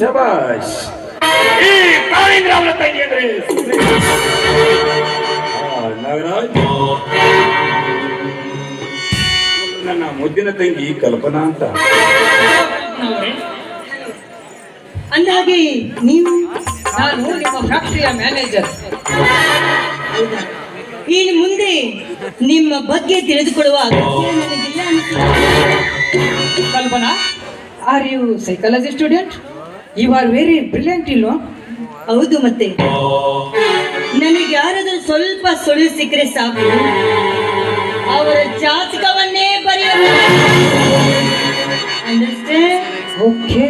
ಶಬಾಷ್. ಈ ಕಾಳಿಂದ್ರ ತಂಗಿ ಅಂದ್ರೆ? ನಾಗರಾಜ್. ನನ್ನ ಮುದ್ದಿನ ತಂಗಿ ಕಲ್ಪನಾ ಅಂತ. ಅಂದಾಗಿ ನೀವು ನಾನು ನಿಮ್ಮ ಫ್ಯಾಕ್ಟರಿಯ ಮ್ಯಾನೇಜರ್. ಇನ್ನು ಮುಂದೆ ನಿಮ್ಮ ಬಗ್ಗೆ ತಿಳಿದುಕೊಳ್ಳುವ ಅಗತ್ಯ ನನಗಿಲ್ಲ ಅನಿಸುತ್ತದೆ. Kalpana are you psychology student you are very brilliant ಇಲ್ವಾ ಹೌದು ಮತ್ತೆ. ನನಗೆ ಯಾರಾದರೂ ಸ್ವಲ್ಪ ಸುಳಿ ಸಿಕ್ಕರೆ ಸಾಕು. ಅವರ ಜಾತಕವನ್ನೇ ಅಂಡರ್ಸ್ಟ್ಯಾಂಡ್ ಓಕೆ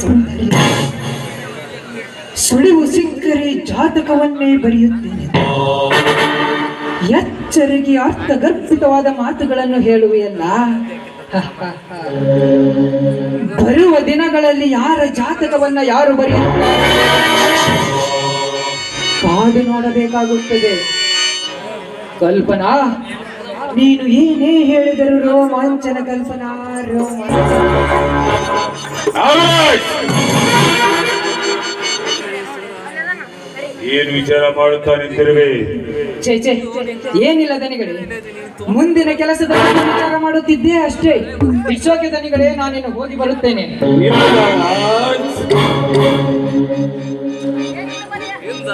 ಸೌಂದರ್ಯ ಸುಳಿವು ಸಿಕ್ಕರೆ ಜಾತಕವನ್ನೇ ಬರೆಯುತ್ತೇನೆ. ಎಚ್ಚರಿಗೆ ಅರ್ಥಗರ್ಭಿತವಾದ ಮಾತುಗಳನ್ನು ಹೇಳುವೆಯಲ್ಲ. ಬರುವ ದಿನಗಳಲ್ಲಿ ಯಾರ ಜಾತಕವನ್ನ ಯಾರು ಬರೆಯುತ್ತಾರೆ? ಕಾದು ನೋಡಬೇಕಾಗುತ್ತದೆ. ಕಲ್ಪನಾ, ನೀನು ಏನೇ ಹೇಳಿದರು ರೋಮಾಂಚನ ಕಲ್ಪನಾ, ರೋಮಾಂಚನ ಏನು ವಿಚಾರ ಮಾಡುತ್ತಾ ನಿಂತಿರುವೆ ಛೇ ಛೇ ಏನಿಲ್ಲ ದನಿಗಳೇ ಮುಂದಿನ ಕೆಲಸದ ಬಗ್ಗೆ ವಿಚಾರ ಮಾಡುತ್ತಿದ್ದೆ ಅಷ್ಟೇ ಇಷ್ಟೋಕೆ ದನಿಗಳೇ ನಾನಿನ್ನು ಹೋಗಿ ಬರುತ್ತೇನೆ ಇಲ್ಲ ನಾಗರಾಜ್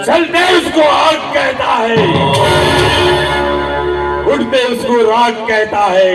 चलते उसको आग कहता है उठते उसको राग कहता है